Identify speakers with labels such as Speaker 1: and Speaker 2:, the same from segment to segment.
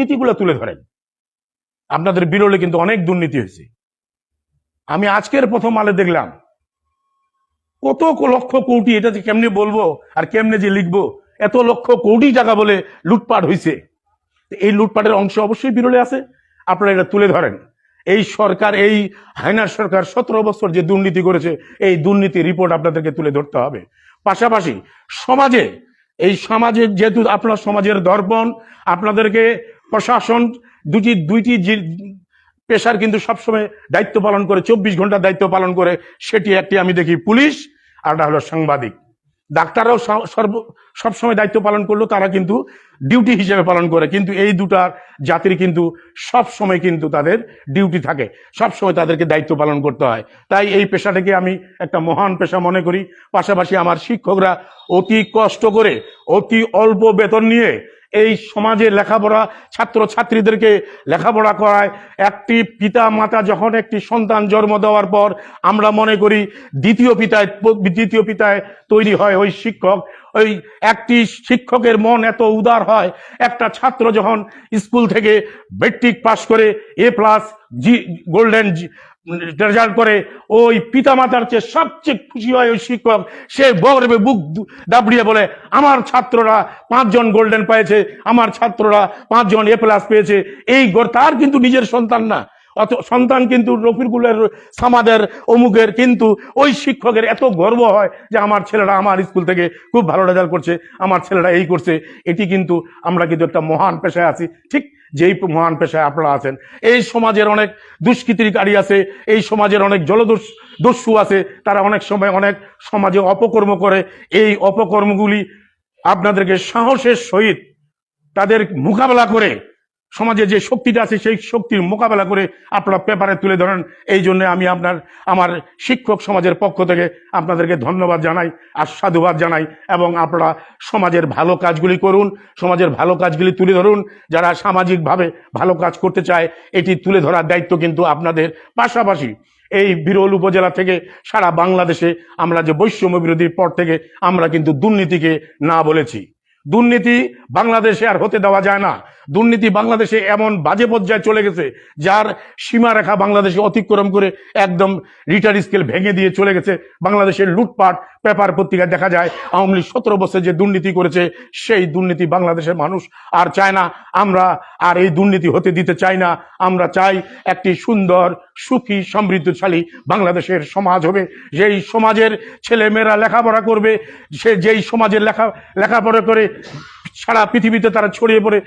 Speaker 1: দুর্নীতিগুলো তুলে ধরেন। আপনাদের বিরলে কিন্তু অনেক দুর্নীতি হয়েছে। আমি আজকের প্রথম আলে দেখলাম। কত লক্ষ কোটি, এটা যে কেমনে বলব আর কেমনে যে লিখব, এত লক্ষ কোটি টাকা বলে লুটপাট হয়েছে। এই লুটপাটের অংশ অবশ্যই বিরলে আছে। আপনারা এটা তুলে ধরেন। এই সরকার, এই হায়নার সরকার সতেরো বছর যে দুর্নীতি করেছে, এই দুর্নীতি রিপোর্ট আপনাদেরকে তুলে ধরতে হবে। পাশাপাশি সমাজে, এই সমাজে যেহেতু আপনার সমাজের দর্পণ, আপনাদেরকে প্রশাসন দুটি, দুইটি পেশার কিন্তু সবসময় দায়িত্ব পালন করে, চব্বিশ ঘণ্টা দায়িত্ব পালন করে, সেটি একটি আমি দেখি পুলিশ, আর হলো সাংবাদিক। ডাক্তাররাও সর্ব, সবসময় দায়িত্ব পালন করলেও তারা কিন্তু ডিউটি হিসেবে পালন করে, কিন্তু এই দুটার জাতির কিন্তু সব সময় কিন্তু তাদের ডিউটি থাকে সব সময় তাদেরকে দায়িত্ব পালন করতে হয়। তাই এই পেশাটাকে আমি একটা মহান পেশা মনে করি, পাশাপাশি আমার শিক্ষকরা অতি কষ্ট করে, অতি অল্প বেতন নিয়ে এই সমাজে লেখাপড়া ছাত্র ছাত্রীদেরকে লেখাপড়া করায়। একটি পিতা মাতা যখন একটি সন্তান জন্ম দেওয়ার পর আমরা মনে করি দ্বিতীয় পিতায় দ্বিতীয় পিতায় তৈরি হয় ওই শিক্ষক। ওই একটি শিক্ষকের মন এত উদার হয়, একটা ছাত্র যখন স্কুল থেকে মেট্রিক পাশ করে A plus G golden result করে ওই পিতামাতার চেয়ে সবচেয়ে খুশি হয় ওই শিক্ষক। সে গর্বে বুক দাবড়িয়ে বলে, আমার ছাত্ররা পাঁচজন গোল্ডেন পেয়েছে, আমার ছাত্ররা পাঁচজন এ প্লাস পেয়েছে। এই তার কিন্তু নিজের সন্তান না। অত সন্তান কিন্তু রফিকুলের, সামাদের, অমুকের, কিন্তু ওই শিক্ষকের এত গর্ব হয় যে আমার ছেলেরা আমার স্কুল থেকে খুব ভালো রেজাল্ট করছে, আমার ছেলেরা এই করছে। এটি কিন্তু আমরা কিন্তু একটা মহান পেশায় আছি। ঠিক যেই মহান পেশায় আপনারা আছেন। এই সমাজের অনেক দুষ্কৃতিকারী আছে, এই সমাজের অনেক জলদস দস্যু আছে, তারা অনেক সময় অনেক সমাজে অপকর্ম করে। এই অপকর্মগুলি আপনাদেরকে সাহসের সহিত তাদের মোকাবেলা করে সমাজে যে শক্তিটা আছে, সেই শক্তির মোকাবেলা করে আপনারা পেপারে তুলে ধরেন। এই জন্য আমি আপনার, আমার শিক্ষক সমাজের পক্ষ থেকে আপনাদেরকে ধন্যবাদ জানাই, আর সাধুবাদ জানাই, এবং আপনারা সমাজের ভালো কাজগুলি করুন, সমাজের ভালো কাজগুলি তুলে ধরুন। যারা সামাজিকভাবে ভালো কাজ করতে চায়, এটি তুলে ধরার দায়িত্ব কিন্তু আপনাদের পাশাপাশি। এই বিরল উপজেলা থেকে সারা বাংলাদেশে আমরা যে বৈষম্য বিরোধীর পর থেকে আমরা কিন্তু দুর্নীতিকে না বলেছি। দুর্নীতি বাংলাদেশে আর হতে দেওয়া যায় না। দুর্নীতি বাংলাদেশে এমন বাজে পর্যায়ে চলে গেছে, যার সীমারেখা বাংলাদেশে অতিক্রম করে একদম রিটার স্কেল ভেঙে দিয়ে চলে গেছে। বাংলাদেশের লুটপাট, পেপার পত্রিকায় দেখা যায়, আওয়ামী লীগ সতেরো বছর যে দুর্নীতি করেছে, সেই দুর্নীতি বাংলাদেশের মানুষ আর চায় না। আমরা আর এই দুর্নীতি হতে দিতে চাই না। আমরা চাই একটি সুন্দর, সুখী, সমৃদ্ধশালী বাংলাদেশের সমাজ হবে। যেই সমাজের ছেলেমেয়েরা লেখাপড়া করবে, সে যেই সমাজের লেখা লেখাপড়া করে সারা পৃথিবীতে তারা ছড়িয়ে পড়ে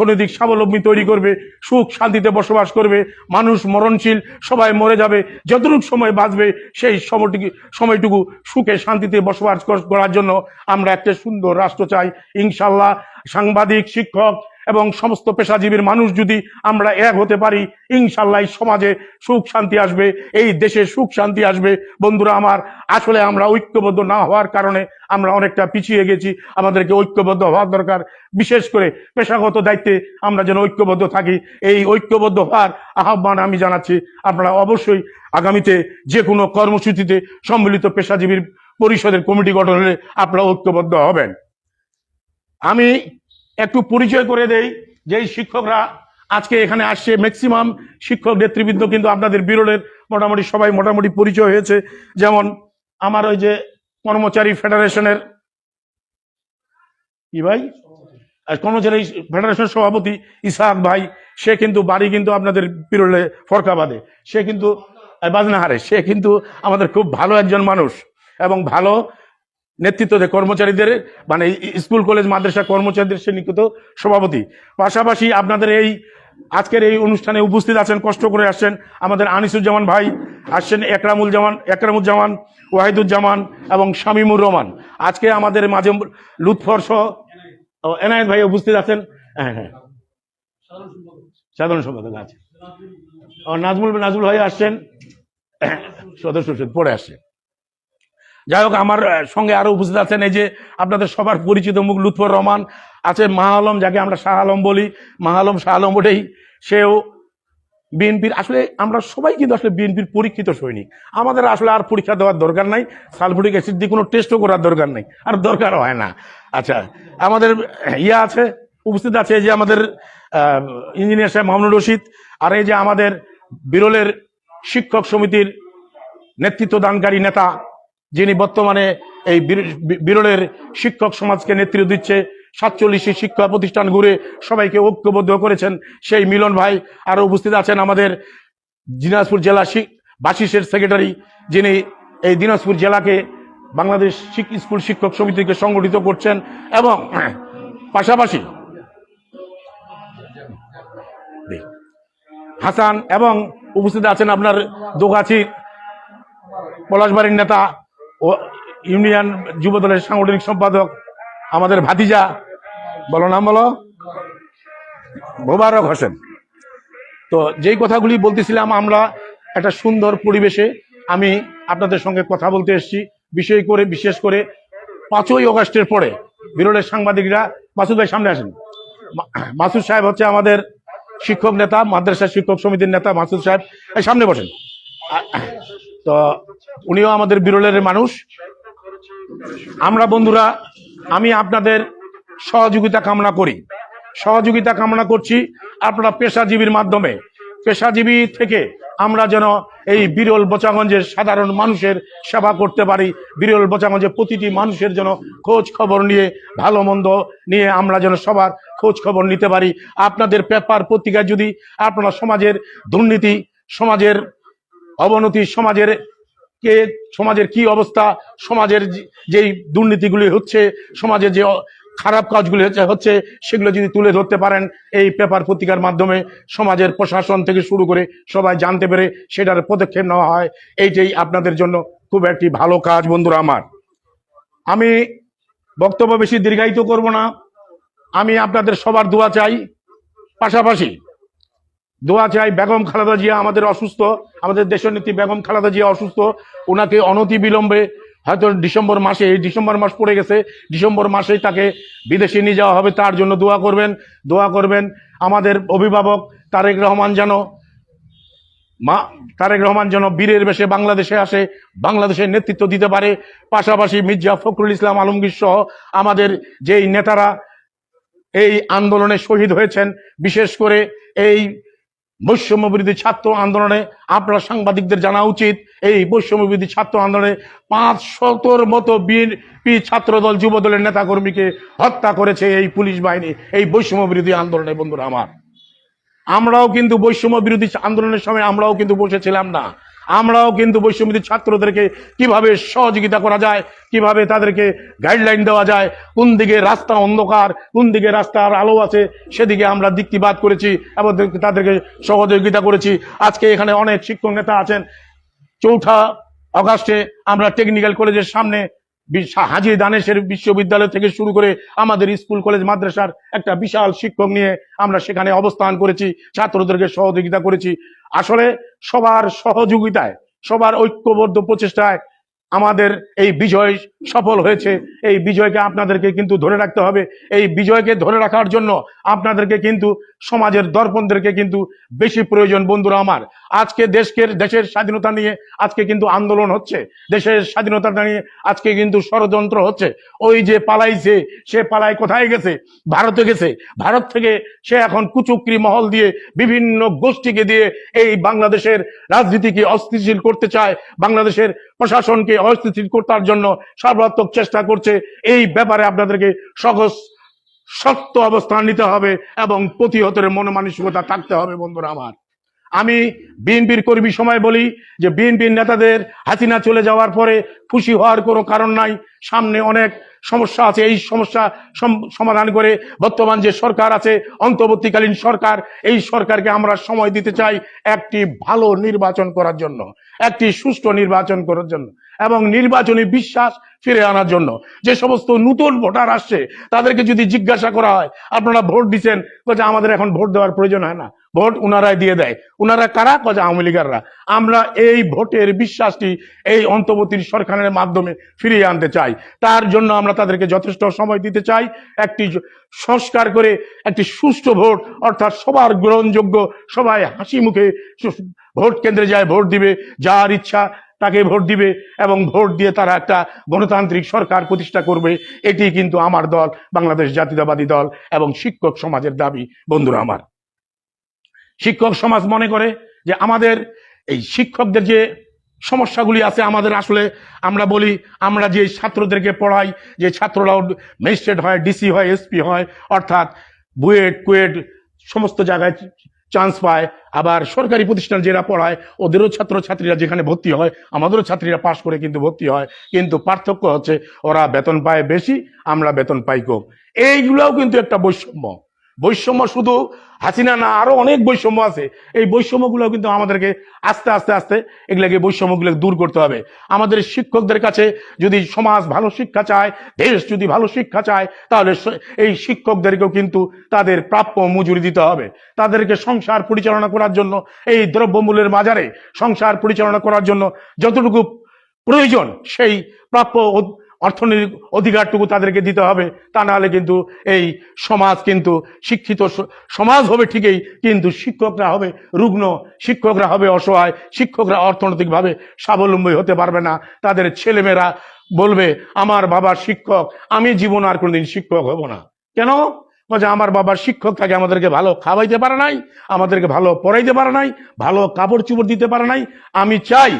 Speaker 1: অর্থনৈতিক স্বাবলম্বী তৈরি করবে, সুখ শান্তিতে বসবাস করবে, মানুষ মরণশীল, সবাই মরে যাবে, যতটুকু সময় বাঁচবে, সেই সময়টুকু সময়টুকু সুখে শান্তিতে বসবাস কর- করার জন্য আমরা একটা সুন্দর রাষ্ট্র চাই। ইনশাল্লাহ সাংবাদিক, শিক্ষক এবং সমস্ত পেশাজীবীর মানুষ যদি আমরা এক হতে পারি, ইনশাল্লাহ সমাজে সুখ শান্তি আসবে, এই দেশে সুখ শান্তি আসবে। বন্ধুরা আমার, আসলে আমরা ঐক্যবদ্ধ না হওয়ার কারণে আমরা অনেকটা পিছিয়ে গেছি। আমাদেরকে ঐক্যবদ্ধ হওয়ার দরকার। বিশেষ করে পেশাগত দায়িত্বে আমরা যেন ঐক্যবদ্ধ থাকি। এই ঐক্যবদ্ধ হওয়ার আহ্বান আমি জানাচ্ছি। আপনারা অবশ্যই আগামীতে যে কোনো কর্মসূচিতে সম্মিলিত পেশাজীবীর পরিষদের কমিটি গঠন হলে আপনারা ঐক্যবদ্ধ হবেন। আমি একটু পরিচয় করে দেই যে শিক্ষকরা আজকে এখানে আসছে ম্যাক্সিমাম শিক্ষক নেতৃবৃন্দ কিন্তু আপনাদের বিরলের মোটামুটি সবাই মোটামুটি পরিচয় হয়েছে। যেমন আমার ওই যে কর্মচারী ফেডারেশনের, কি ভাই? কর্মচারী ফেডারেশনের সভাপতি ইসাহাক ভাই, সে কিন্তু বাড়ি কিন্তু আপনাদের বিরলে ফরকাবাদে। সে কিন্তু বাজনাহারে, সে কিন্তু আমাদের খুব ভালো একজন মানুষ এবং ভালো নেতৃত্ব দেয় কর্মচারীদের মানে স্কুল, কলেজ, মাদ্রাসা কর্মচারীদের সে নিকট সভাপতি। পাশাপাশি আপনাদের এই আজকের এই অনুষ্ঠানে উপস্থিত আছেন, কষ্ট করে আসছেন আমাদের আনিসুজ্জামান ভাই, আসছেন একরামুল জামান একরামুজ্জামান, ওয়াহিদুজ্জামান এবং শামিমুর রহমান। আজকে আমাদের মাঝে লুৎফর সহ এনায়েত ভাই উপস্থিত আছেন। হ্যাঁ হ্যাঁ। সাধারণ সম্পাদক আছে। নাজমুল নাজমুল ভাই আসছেন। সদস্য সচিব পড়ে আসছে। যাই হোক, আমার সঙ্গে আরও উপস্থিত আছেন এই যে আপনাদের সবার পরিচিত মুখ লুৎফর রহমান, আছে মাহ আলম, যাকে আমরা শাহ আলম বলি। মাহ আলম শাহ আলম ওটাই সেও বিএনপির, আসলে আমরা সবাই কিন্তু আসলে বিএনপির পরীক্ষিত সৈনিক। আমাদের আসলে আর পরীক্ষা দেওয়ার দরকার নাই সালফুরিক অ্যাসিড দিয়ে কোনো টেস্টও করার দরকার নাই, আর দরকার হয় না। আচ্ছা আমাদের ইয়া আছে, উপস্থিত আছে যে আমাদের ইঞ্জিনিয়ার সাহেব মামুনুর রশিদ, আর এই যে আমাদের বিরলের শিক্ষক সমিতির নেতৃত্ব দানকারী নেতা যিনি বর্তমানে এই বিরলের শিক্ষক সমাজকে নেতৃত্ব দিচ্ছে, সাতচল্লিশটি শিক্ষা প্রতিষ্ঠান ঘুরে সবাইকে ঐক্যবদ্ধ করেছেন সেই মিলন ভাই। আরও উপস্থিত আছেন আমাদের দিনাজপুর জেলা বাসিসের সেক্রেটারি, যিনি এই দিনাজপুর জেলাকে বাংলাদেশ স্কুল শিক্ষক সমিতিকে সংগঠিত করছেন এবং পাশাপাশি হাসান এবং উপস্থিত আছেন আপনার দোগাছির পলাশবাড়ির নেতা ও ইউনিয়ন যুব দলের সাংগঠনিক সম্পাদক আমাদের ভাতিজা। বলো নাম বলো। মোবারক হোসেন। তো যেই কথাগুলি বলতেছিলাম আমরা একটা সুন্দর পরিবেশে আমি আপনাদের সঙ্গে কথা বলতে এসেছি। বিষয় করে বিশেষ করে পাঁচই অগস্টের পরে বিরলের সাংবাদিকরা মাসুদ ভাই সামনে আসেন। মা- মাসুদ সাহেব হচ্ছে আমাদের শিক্ষক নেতা মাদ্রাসা শিক্ষক সমিতির নেতা মাসুদ সাহেব। সামনে বসেন। তো উনিও আমাদের বিরলের মানুষ। আমরা বন্ধুরা, আমি আপনাদের সহযোগিতা কামনা করি। সহযোগিতা কামনা করছি আপনারা পেশাজীবীর মাধ্যমে। পেশাজীবী থেকে আমরা যেন এই বিরল বোচাগঞ্জের সাধারণ মানুষের সেবা করতে পারি। বিরল বোচাগঞ্জের প্রতিটি মানুষের যেন খোঁজ খবর নিয়ে, ভালো মন্দ নিয়ে আমরা যেন সবার খোঁজ খবর নিতে পারি। আপনাদের পেপার পত্রিকায় যদি আপনারা সমাজের দুর্নীতি, সমাজের অবনতি সমাজের কে, সমাজের কি অবস্থা, সমাজের যেই দুর্নীতিগুলি হচ্ছে সমাজের যে খারাপ কাজগুলি হচ্ছে হচ্ছে, সেগুলো যদি তুলে ধরতে পারেন, এই পেপার পত্রিকার মাধ্যমে সমাজের প্রশাসন থেকে শুরু করে সবাই জানতে পেরে সেটার পদক্ষেপ নেওয়া হয়, এইটাই আপনাদের জন্য খুব একটি ভালো কাজ বন্ধুরা আমার। আমি বক্তব্য বেশি দীর্ঘায়িত করব না। আমি আপনাদের সবার দোয়া চাই। পাশাপাশি দোয়া চাই, বেগম খালেদা জিয়া আমাদের অসুস্থ, আমাদের দেশনেত্রী বেগম খালেদা জিয়া অসুস্থ, ওনাকে অনতি বিলম্বে, হয়তো ডিসেম্বর মাসে, এই ডিসেম্বর মাস পড়ে গেছে, ডিসেম্বর মাসেই তাকে বিদেশে নিয়ে যাওয়া হবে, তার জন্য দোয়া করবেন দোয়া করবেন। আমাদের অভিভাবক তারেক রহমান যেন, মা, তারেক রহমান যেন বীরের বেশে বাংলাদেশে আসে, বাংলাদেশের নেতৃত্ব দিতে পারে, পাশাপাশি মির্জা ফখরুল ইসলাম আলমগীর সহ আমাদের যেই নেতারা এই আন্দোলনে শহীদ হয়েছেন, বিশেষ করে এই বৈষম্য বিরোধী ছাত্র আন্দোলনে আপনার সাংবাদিকদের জানা উচিত। এই বৈষম্য বিরোধী ছাত্র আন্দোলনে পাঁচ শতর মতো বিএনপি ছাত্রদল যুব দলের নেতাকর্মীকে হত্যা করেছে এই পুলিশ বাহিনী। এই বৈষম্য বিরোধী আন্দোলনে বন্ধুরা আমার। আমরাও কিন্তু বৈষম্য বিরোধী আন্দোলনের সময় আমরাও কিন্তু বসেছিলাম না। আমরাও কিন্তু বৈষম্যদের ছাত্রদেরকে কীভাবে সহযোগিতা করা যায়, কীভাবে তাদেরকে গাইডলাইন দেওয়া যায়, কোন দিকে রাস্তা অন্ধকার, কোন দিকে রাস্তার আলো আছে, সেদিকে আমরা দিকটিবাদ করেছি এবং তাদেরকে সহযোগিতা করেছি। আজকে এখানে অনেক শিক্ষক নেতা আছেন। চৌঠা অগাস্টে আমরা টেকনিক্যাল কলেজের সামনে হাজী দানেশের বিশ্ববিদ্যালয় থেকে শুরু করে আমাদের স্কুল, কলেজ, মাদ্রাসার একটা বিশাল শিক্ষক নিয়ে আমরা সেখানে অবস্থান করেছি, ছাত্রদেরকে সহযোগিতা করেছি। আসলে সবার সহযোগিতায়, সবার ঐক্যবদ্ধ প্রচেষ্টায় আমাদের এই বিজয় সফল হয়েছে। এই বিজয়কে আপনাদেরকে কিন্তু ধরে রাখতে হবে। এই বিজয়কে ধরে রাখার জন্য আপনাদেরকে কিন্তু সমাজের দর্পণদেরকে কিন্তু বেশি প্রয়োজন, বন্ধুরা আমার। আজকে দেশকে দেশের স্বাধীনতা নিয়ে আজকে কিন্তু আন্দোলন হচ্ছে। দেশের স্বাধীনতা নিয়ে আজকে কিন্তু ষড়যন্ত্র হচ্ছে। ওই যে পালাইছে, সে পালাই কোথায় গেছে? ভারতে গেছে। ভারত থেকে সে এখন কুচুকরি মহল দিয়ে বিভিন্ন গোষ্ঠীকে দিয়ে এই বাংলাদেশের রাজনীতিকে অস্থিতিশীল করতে চায়। বাংলাদেশের প্রশাসনকে অস্থিতিশীল করতার জন্য সর্বাত্মক চেষ্টা করছে। এই ব্যাপারে আপনাদেরকে সহজ, শক্ত অবস্থান নিতে হবে এবং প্রতিহতের মনোমানসিকতা থাকতে হবে, বন্ধুরা আমার। আমি বিএনপির কর্মী সময় বলি যে, বিএনপির নেতাদের হাসিনা চলে যাওয়ার পরে খুশি হওয়ার কোনো কারণ নাই। সামনে অনেক সমস্যা আছে, এই সমস্যা সম- সমাধান করে বর্তমান যে সরকার আছে, অন্তর্বর্তীকালীন সরকার, এই সরকারকে আমরা সময় দিতে চাই একটি ভালো নির্বাচন করার জন্য, একটি সুষ্ঠু নির্বাচন করার জন্য এবং নির্বাচনী বিশ্বাস ফিরে আনার জন্য। যে সমস্ত নতুন ভোটার আসছে, তাদেরকে যদি জিজ্ঞাসা করা হয়, আপনারা ভোট দিচ্ছেন আমাদের এখন ভোট দেওয়ার প্রয়োজন হয় না। ভোট উনারাই দিয়ে দেয়। উনারা কারা? কজা আওয়ামী লীগাররা। আমরা এই ভোটের বিশ্বাসটি এই অন্তর্বর্তী সরকারের মাধ্যমে ফিরিয়ে আনতে চাই। তার জন্য আমরা তাদেরকে যথেষ্ট সময় দিতে চাই। একটি সংস্কার করে একটি সুষ্ঠু ভোট, অর্থাৎ সবার গ্রহণযোগ্য, সবাই হাসি মুখে ভোট কেন্দ্রে যায়, ভোট দিবে। যার ইচ্ছা তাকে ভোট দিবে এবং ভোট দিয়ে তারা একটা গণতান্ত্রিক সরকার প্রতিষ্ঠা করবে। এটি কিন্তু আমার দল, বাংলাদেশ জাতীয়তাবাদী দল এবং শিক্ষক সমাজের দাবি। বন্ধুরা আমার শিক্ষক সমাজ মনে করে যে আমাদের এই শিক্ষকদের যে সমস্যাগুলি আছে আমাদের আসলে আমরা বলি, আমরা যে ছাত্রদেরকে পড়াই, যে ছাত্ররাও ম্যাজিস্ট্রেট হয়, ডিসি হয়, এসপি হয়, অর্থাৎ বুয়েট, কুয়েট সমস্ত জায়গায় চান্স পায়। আবার সরকারি প্রতিষ্ঠান যারা পড়ায়, ওদেরও ছাত্রছাত্রীরা যেখানে ভর্তি হয়, আমাদেরও ছাত্রীরা পাশ করে কিন্তু ভর্তি হয়। কিন্তু পার্থক্য হচ্ছে, ওরা বেতন পায় বেশি, আমরা বেতন পাই কম। এইগুলাও কিন্তু একটা বৈষম্য। বৈষম্য শুধু হাসিনা না, আরও অনেক বৈষম্য আছে। এই বৈষম্যগুলো কিন্তু আমাদেরকে আস্তে আস্তে আস্তে এগুলোকে বৈষম্যগুলো দূর করতে হবে। আমাদের শিক্ষকদের কাছে যদি সমাজ ভালো শিক্ষা চায়, দেশ যদি ভালো শিক্ষা চায়, তাহলে এই শিক্ষকদেরকেও কিন্তু তাদের প্রাপ্য মজুরি দিতে হবে। তাদেরকে সংসার পরিচালনা করার জন্য, এই দ্রব্যমূল্যের বাজারে সংসার পরিচালনা করার জন্য যতটুকু প্রয়োজন, সেই প্রাপ্য অর্থনৈতিক অধিকারটুকু তাদেরকে দিতে হবে। তা নাহলে কিন্তু এই সমাজ কিন্তু শিক্ষিত সমাজ হবে ঠিকই, কিন্তু শিক্ষকরা হবে রুগ্ন, শিক্ষকরা হবে অসহায়, শিক্ষকরা অর্থনৈতিকভাবে স্বাবলম্বী হতে পারবে না। তাদের ছেলেমেয়েরা বলবে, আমার বাবা শিক্ষক, আমি জীবন আর কোনোদিন শিক্ষক হব না। কেন? বলছে, আমার বাবার শিক্ষক থাকে, আমাদেরকে ভালো খাওয়াইতে পারে নাই, আমাদেরকে ভালো পড়াইতে পারে নাই, ভালো কাপড় চুপড় দিতে পারে নাই। আমি চাই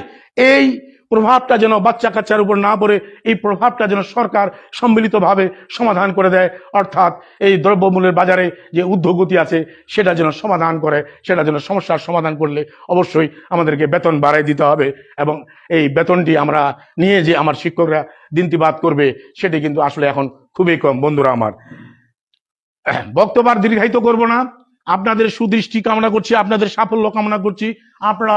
Speaker 1: এই প্রভাবটা যেন বাচ্চা কাচ্চার উপর না পড়ে, এই প্রভাবটা যেন সরকার সম্মিলিতভাবে সমাধান করে দেয়। অর্থাৎ এই দ্রব্যমূল্যের বাজারে যে ঊর্ধ্বগতি আছে, সেটা যেন সমাধান করে, সেটা যেন সমস্যার সমাধান করলে অবশ্যই আমাদেরকে বেতন বাড়াই দিতে হবে এবং এই বেতনটি আমরা নিয়ে যে আমার শিক্ষকরা দিনতিবাদ করবে, সেটি কিন্তু আসলে এখন খুবই কম। বন্ধুরা আমার, বক্তব্য দীর্ঘায়িত করব না। আপনাদের সুদৃষ্টি কামনা করছি, আপনাদের সাফল্য কামনা করছি। আপনারা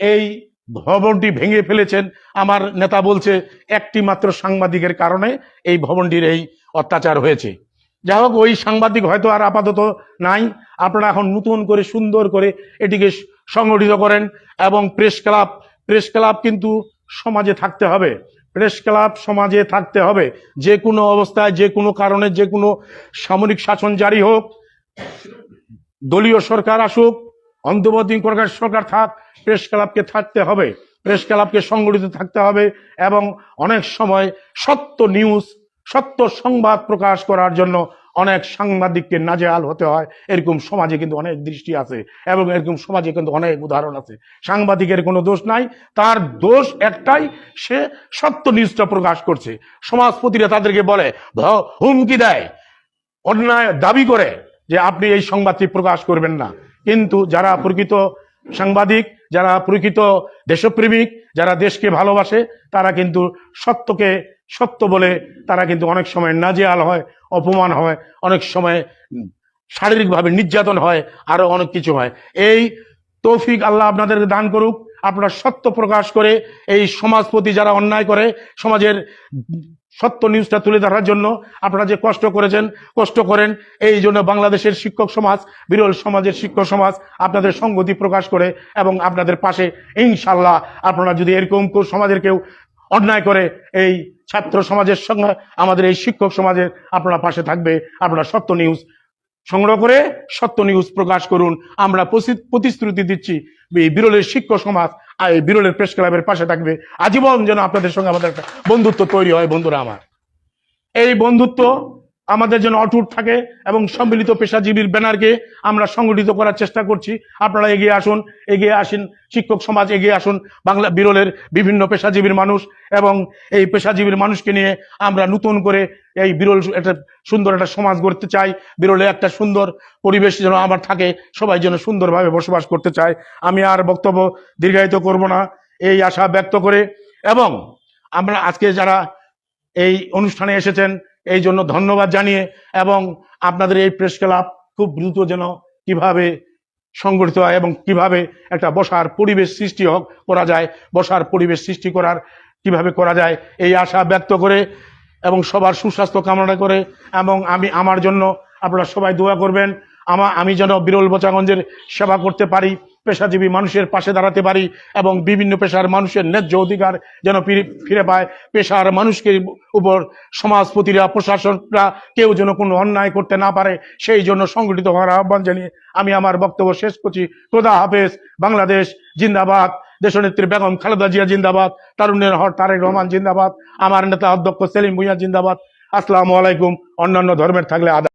Speaker 1: এই ভবনটি ভেঙে ফেলেছেন। আমার নেতা বলছে একটি মাত্র সাংবাদিকের কারণে এই ভবনটির এই অত্যাচার হয়েছে। যাই হোক, ওই সাংবাদিক হয়তো আর আপাতত নাই। আপনারা এখন নতুন করে, সুন্দর করে এটিকে সংগঠিত করেন এবং প্রেস ক্লাব প্রেস ক্লাব কিন্তু সমাজে থাকতে হবে। প্রেস ক্লাব সমাজে থাকতে হবে। যে কোনো অবস্থায়, যে কোনো কারণে, যে কোনো সামরিক শাসন জারি হোক, দলীয় সরকার আসুক অন্তর্বর্তী সরকার সরকার থাক, প্রেস ক্লাবকে থাকতে হবে, প্রেস ক্লাবকে সংগঠিত থাকতে হবে এবং অনেক সময় সত্য নিউজ, সত্য সংবাদ প্রকাশ করার জন্য অনেক সাংবাদিককে নাজেহাল হতে হয়। এরকম সমাজে কিন্তু অনেক দৃষ্টি আছে এবং এরকম সমাজে কিন্তু অনেক উদাহরণ আছে। সাংবাদিকের কোনো দোষ নাই, তার দোষ একটাই, সে সত্য নিউজটা প্রকাশ করছে। সমাজপতিরা তাদেরকে বলে হুমকি দেয়। অন্যায় দাবি করে যে, আপনি এই সংবাদটি প্রকাশ করবেন না। কিন্তু যারা প্রকৃত সাংবাদিক, যারা প্রকৃত দেশপ্রেমিক, যারা দেশকে ভালোবাসে, তারা কিন্তু সত্যকে সত্য বলে তারা কিন্তু অনেক সময় নাজেহাল হয়, অপমান হয়, অনেক সময় শারীরিকভাবে নির্যাতন হয় আরও অনেক কিছু হয়। এই তৌফিক আল্লাহ আপনাদেরকে দান করুক। আপনারা সত্য প্রকাশ করে এই সমাজপতি যারা অন্যায় করে, সমাজের সত্য নিউজটা তুলে ধরার জন্য আপনারা যে কষ্ট করেছেন, কষ্ট করেন, এই জন্য বাংলাদেশের শিক্ষক সমাজ, বিরল সমাজের শিক্ষক সমাজ আপনাদের সংগতি প্রকাশ করে এবং আপনাদের পাশে ইনশাল্লাহ আপনারা যদি এরকম সমাজের কেউ অন্যায় করে, এই ছাত্র সমাজের সঙ্গে আমাদের এই শিক্ষক সমাজের আপনারা পাশে থাকবে, আপনারা সত্য নিউজ সংগ্রহ করে সত্য নিউজ প্রকাশ করুন। আমরা প্রতিশ্রুতি দিচ্ছি এই বিরলের শিক্ষক সমাজ আর এই বিরলের প্রেস ক্লাবের পাশে থাকবে আজীবন যেন আপনাদের সঙ্গে আমাদের একটা বন্ধুত্ব তৈরি হয়, বন্ধুরা আমার। এই বন্ধুত্ব আমাদের জন্য অটুট থাকে এবং সম্মিলিত পেশাজীবীর ব্যানারকে আমরা সংগঠিত করার চেষ্টা করছি। আপনারা এগিয়ে আসুন, এগিয়ে আসেন, শিক্ষক সমাজ এগিয়ে আসুন, বাংলা বিরলের বিভিন্ন পেশাজীবীর মানুষ এবং এই পেশাজীবীর মানুষকে নিয়ে আমরা নতুন করে এই বিরল একটা সুন্দর একটা সমাজ গড়তে চাই। বিরলে একটা সুন্দর পরিবেশ যেন আমার থাকে, সবাই যেন সুন্দরভাবে বসবাস করতে চায়। আমি আর বক্তব্য দীর্ঘায়িত করব না, এই আশা ব্যক্ত করে। এবং আমরা আজকে যারা এই অনুষ্ঠানে এসেছেন এই জন্য ধন্যবাদ জানিয়ে এবং আপনাদের এই প্রেস ক্লাব খুব দ্রুত যেন কীভাবে সংগঠিত হয় এবং কীভাবে একটা বসার পরিবেশ সৃষ্টি হোক করা যায়, বসার পরিবেশ সৃষ্টি করার কীভাবে করা যায়, এই আশা ব্যক্ত করে এবং সবার সুস্বাস্থ্য কামনা করে এবং আমি আমার জন্য আপনারা সবাই দোয়া করবেন, আমা, আমি যেন বিরল বোচাগঞ্জের সেবা করতে পারি। পেশাজীবী মানুষের পাশে দাঁড়াতে পারি এবং বিভিন্ন পেশার মানুষের ন্যায্য অধিকার যেন ফিরে পায়। পেশার মানুষকে উপর সমাজপতিরা, প্রশাসকরা কেউ যেন কোনো অন্যায় করতে না পারে, সেই জন্য সংগঠিত হওয়ার আহ্বান জানিয়ে আমি আমার বক্তব্য শেষ করছি। খোদা হাফেজ, বাংলাদেশ জিন্দাবাদ, দেশনেত্রী বেগম খালেদা জিয়া জিন্দাবাদ তারুণের হর তারেক রহমান জিন্দাবাদ, আমার নেতা অধ্যক্ষ সেলিম ভুঁইয়া জিন্দাবাদ। আসসালামু আলাইকুম, অন্যান্য ধর্মের থাকলে আদা